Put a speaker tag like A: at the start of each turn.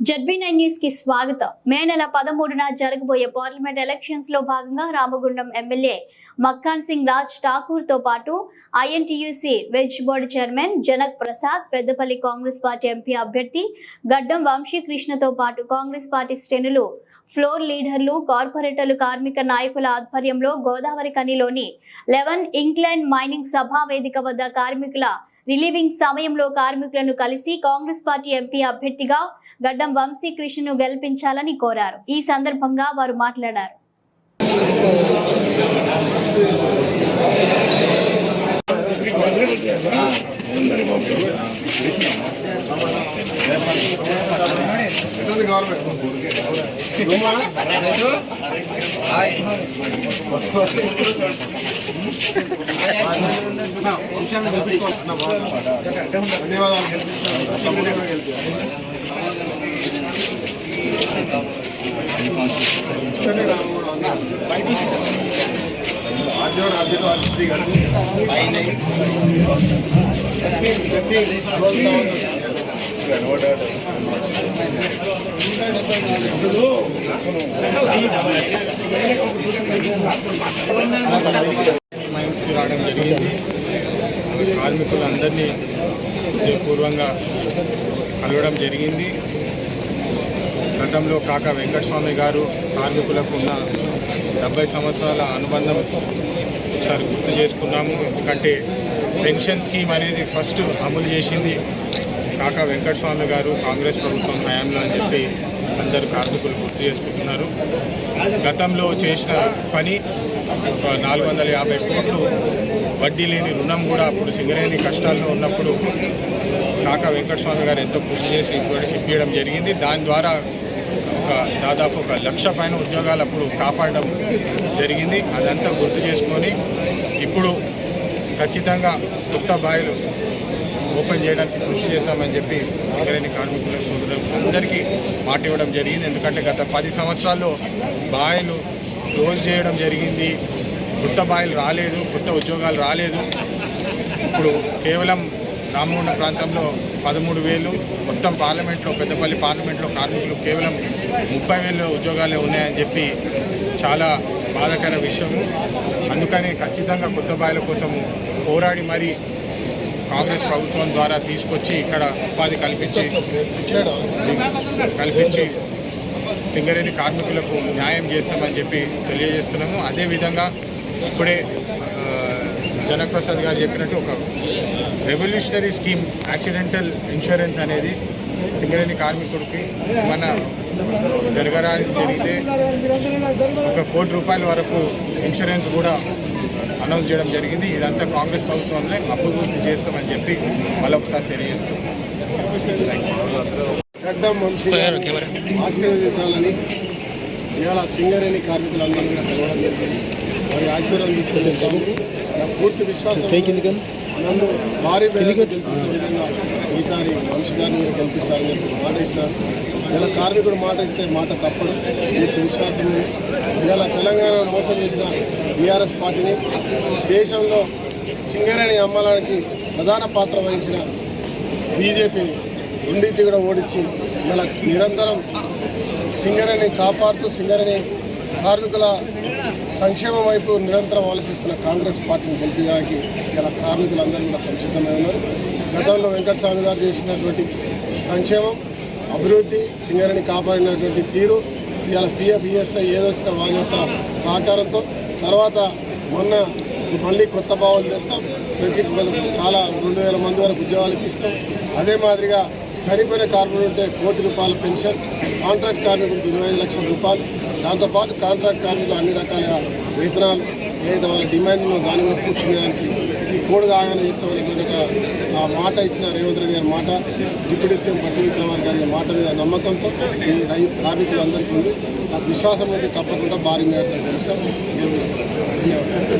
A: ZB nine న్యూస్కి స్వాగతం. మే నెల పదమూడున జరగబోయే పార్లమెంట్ ఎలక్షన్స్లో భాగంగా రామగుండం ఎమ్మెల్యే మక్కాన్ సింగ్ రాజ్ ఠాకూర్తో పాటు INTUC wage board chairman Janak Prasad Peddapalli Congress party MP అభ్యర్థి గడ్డం వంశీకృష్ణతో పాటు కాంగ్రెస్ పార్టీ శ్రేణులు ఫ్లోర్ లీడర్లు కార్పొరేటర్లు కార్మిక నాయకుల ఆధ్వర్యంలో గోదావరి కనిలోని లెవెన్ ఇంక్లైన్ మైనింగ్ సభా వేదిక వద్ద కార్మికుల రిలీవింగ్ సమయంలో కార్మికులను కలిసి కాంగ్రెస్ పార్టీ ఎంపీ అభ్యర్థిగా గడ్డం వంశీకృష్ణను గెలిపించాలని కోరారు. ఈ సందర్భంగా వారు మాట్లాడారు.
B: మైన్స్కి రావడం జరిగింది కార్మికులందరినీ పూర్వంగా కలవడం జరిగింది. గతంలో కాక వెంకటస్వామి గారు కార్మికులకు ఉన్న డెబ్బై సంవత్సరాల అనుబంధం ఒకసారి గుర్తు చేసుకున్నాము. ఎందుకంటే పెన్షన్ స్కీమ్ అనేది ఫస్ట్ అమలు చేసింది కాక వెంకటస్వామి గారు కాంగ్రెస్ ప్రభుత్వం హయాంలో అని చెప్పి అందరు కార్మికులు గుర్తు చేసుకుంటున్నారు. గతంలో చేసిన పని ఒక నాలుగు వందల యాభై కోట్లు వడ్డీ లేని రుణం కూడా అప్పుడు సింగరేణి కష్టాల్లో ఉన్నప్పుడు కాకా వెంకటస్వామి గారు ఎంతో కృషి చేసి ఇప్పించడం జరిగింది. దాని ద్వారా ఒక దాదాపు ఒక లక్ష పైన ఉద్యోగాలు అప్పుడు కాపాడడం జరిగింది. అదంతా గుర్తు చేసుకొని ఇప్పుడు ఖచ్చితంగా కొత్త బాయిలు ఓపెన్ చేయడానికి కృషి చేస్తామని చెప్పి సింగరేణి కార్మికుల సోదరులు అందరికీ మాట ఇవ్వడం జరిగింది. ఎందుకంటే గత పది సంవత్సరాల్లో బాయిలు క్లోజ్ చేయడం జరిగింది. కొత్త బాయిలు రాలేదు కొత్త ఉద్యోగాలు రాలేదు. ఇప్పుడు కేవలం రామగుండ ప్రాంతంలో పదమూడు వేలు మొత్తం పార్లమెంట్లో పెద్దపల్లి పార్లమెంట్లో కార్మికులు కేవలం ముప్పై వేలు ఉద్యోగాలే ఉన్నాయని చెప్పి చాలా బాధాకర విషయము. అందుకని ఖచ్చితంగా కొత్త బాయిల కోసము పోరాడి మరి కాంగ్రెస్ ప్రభుత్వం ద్వారా తీసుకొచ్చి ఇక్కడ ఉపాధి కల్పించి కల్పించి సింగరేణి కార్మికులకు న్యాయం చేస్తామని చెప్పి తెలియజేస్తున్నాము. అదేవిధంగా ఇప్పుడే జనక్ ప్రసాద్ గారు చెప్పినట్టు ఒక రెవల్యూషనరీ స్కీమ్ యాక్సిడెంటల్ ఇన్సూరెన్స్ అనేది సింగరేణి కార్మికుడికి మన జరగడానికి జరిగితే ఒక కోటి రూపాయల వరకు ఇన్సూరెన్స్ కూడా అనౌన్స్ చేయడం జరిగింది. ఇదంతా కాంగ్రెస్ ప్రభుత్వంలో అభివృద్ధి చేస్తామని చెప్పి మళ్ళొకసారి తెలియజేస్తున్నాం
C: ఆశీర్వదించాలని ఇవాళ సింగరేణి కార్మికులందరూ కూడా కలవడం జరిగింది. వారి ఆశీర్వాదం తీసుకునేందుకు నాకు పూర్తి విశ్వాసం నన్ను భారీ విధంగా ఈసారి వంశీ గారిని కూడా గెలిపిస్తారని చెప్పి మాట ఇచ్చినారు ఇలా కార్మికుడు మాట ఇస్తే మాట తప్పడు పూర్తి విశ్వాసం ఉంది. ఇవాళ తెలంగాణను మోసం చేసిన బీఆర్ఎస్ పార్టీని దేశంలో సింగరేణి అమ్మడానికి ప్రధాన పాత్ర వహించిన బీజేపీని రెండింటి కూడా ఓడించి ఇలా నిరంతరం సింగరేణి కాపాడుతూ సింగరేణి కార్మికుల సంక్షేమం వైపు నిరంతరం ఆలోచిస్తున్న కాంగ్రెస్ పార్టీని గెలిపించడానికి ఇలా కార్మికులందరూ కూడా సంసిద్ధమై ఉన్నారు. గతంలో వెంకటస్వామి గారు చేసినటువంటి సంక్షేమం అభివృద్ధి సింగరేణి కాపాడినటువంటి తీరు ఇవాళ పిఎఫ్ ఈఎస్ఐ ఏదొచ్చిన వారి యొక్క సహకారంతో తర్వాత మొన్న మళ్ళీ కొత్త భావాలు చేస్తాం ప్రతి చాలా రెండు వేల మంది వరకు ఉద్యోగాలు ఇప్పిస్తాం. అదే మాదిరిగా చనిపోయిన కార్మికులు ఉంటే కోటి రూపాయల పెన్షన్ కాంట్రాక్ట్ కార్మికులకు ఇరవై లక్షల రూపాయలు. దాంతోపాటు కాంట్రాక్ట్ కార్మికులు అన్ని రకాల వేతనాలు ఏదైతే వాళ్ళ డిమాండ్ దాని మీద కూడా ఈ కోడ్ కాగానే చేస్తామని ఆ మాట ఇచ్చిన రేవంత్ రెడ్డి గారి మాట డిప్యూటీ సీఎం పట్టి విక్రమార్ గారి మాట మీద నమ్మకంతో ఈ రైతు కార్మికులందరికీ ఉంది. నాకు విశ్వాసం ఉంది తప్పకుండా భారీ మేరతో గెలుస్తాం గెలిపిస్తాం. ధన్యవాదాలు.